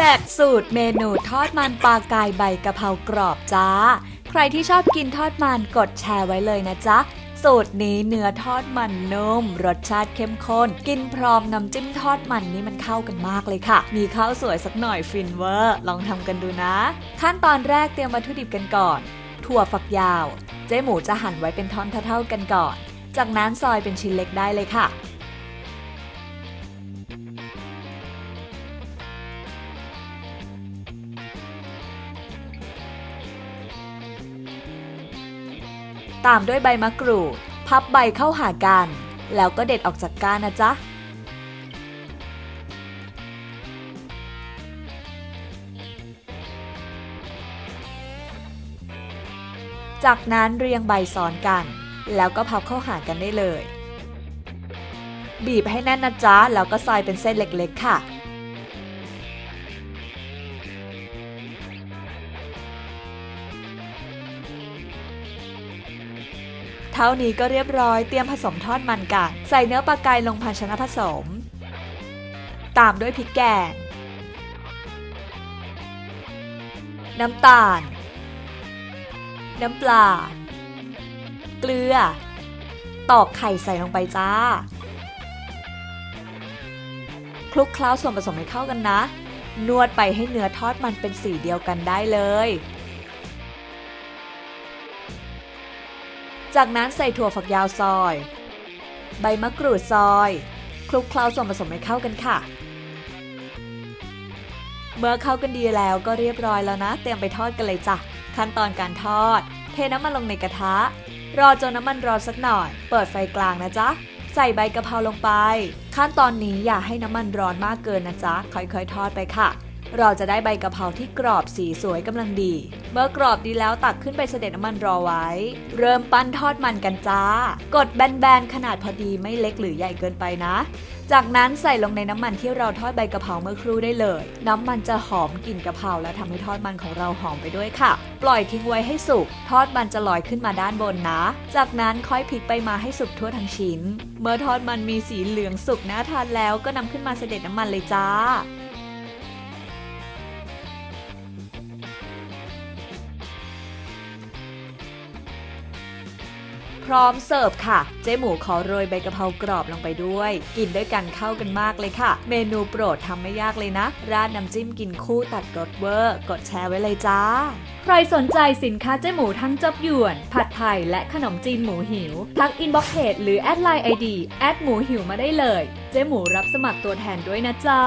แจกสูตรเมนูทอดมันปลากายใบกะเพรากรอบจ้า ใครที่ชอบกินทอดมันกดแชร์ไว้เลยนะจ๊ะ สูตรนี้เนื้อทอดมันนุ่ม รสชาติเข้มข้น กินพร้อมน้ำจิ้มทอดมันนี่มันเข้ากันมากเลยค่ะ มีข้าวสวยสักหน่อยฟินเวอร์ ลองทำกันดูนะ ขั้นตอนแรกเตรียมวัตถุดิบกันก่อน ถั่วฝักยาว เจ๊หมูจะหั่นไว้เป็นท่อนเท่าๆกันก่อน จากนั้นซอยเป็นชิ้นเล็กได้เลยค่ะ ตามด้วยใบมะกรูด พับใบเข้าหากัน แล้วก็เด็ดออกจากก้านนะจ๊ะจากนั้นเรียงใบซ้อนกัน แล้วก็พับเข้าหากันได้เลย บีบให้แน่นนะจ๊ะ แล้วก็ซอยเป็นเส้นเล็กๆค่ะ เท่านี้ก็เรียบร้อยเตรียมผสมทอดมันกันใส่เนื้อปลากายลงภาชนะผสม ตามด้วยพริกแกง น้ำตาล น้ำปลา เกลือ ตอกไข่ใส่ลงไปจ้า คลุกเคล้าส่วนผสมให้เข้ากันนะ นวดไปให้เนื้อทอดมันเป็นสีเดียวกันได้เลย จากนั้นใส่ถั่วฝักยาวซอย ใบมะกรูดซอย คลุกเคล้าส่วนผสมให้เข้ากันค่ะ เมื่อเข้ากันดีแล้วก็เรียบร้อยแล้วนะ เตรียมไปทอดกันเลยจ้ะ ขั้นตอนการทอด เทน้ำมันลงในกระทะ รอจนน้ำมันร้อนสักหน่อย เปิดไฟกลางนะจ๊ะ ใส่ใบกะเพราลงไป ขั้นตอนนี้อย่าให้น้ำมันร้อนมากเกินนะจ๊ะ ค่อยๆ ทอดไปค่ะ เราจะได้ใบกะเพราที่กรอบสีสวยกำลังดี เมื่อกรอบดีแล้วตักขึ้นไปเสด็จน้ำมันรอไว้ เริ่มปั้นทอดมันกันจ้า กดแบนๆขนาดพอดีไม่เล็กหรือใหญ่เกินไปนะ จากนั้นใส่ลงในน้ำมันที่เราทอดใบกะเพราเมื่อครู่ได้เลย น้ำมันจะหอมกลิ่นกะเพราและทำให้ทอดมันของเราหอมไปด้วยค่ะ ปล่อยทิ้งไว้ให้สุก ทอดมันจะลอยขึ้นมาด้านบนนะ จากนั้นค่อยพลิกไปมาให้สุกทั่วทั้งชิ้น เมื่อทอดมันมีสีเหลืองสุกน่าทานแล้วก็นำขึ้นมาเสด็จน้ำมันเลยจ้า พร้อมเสิร์ฟค่ะ เจ๊หมูขอโรยใบกะเพรากรอบลงไปด้วย กินด้วยกันเข้ากันมากเลยค่ะ เมนูโปรดทำไม่ยากเลยนะ ราดน้ำจิ้มกินคู่ตัดรสเวอร์ กดแชร์ไว้เลยจ้า ใครสนใจสินค้าเจ๊หมูทั้งจับหยวน ผัดไทยและขนมจีนหมูหิว ทักอินบ็อกเพจหรือแอดไลน์ไอดีแอดหมูหิวมาได้เลย เจ๊หมูรับสมัครตัวแทนด้วยนะจ๊ะ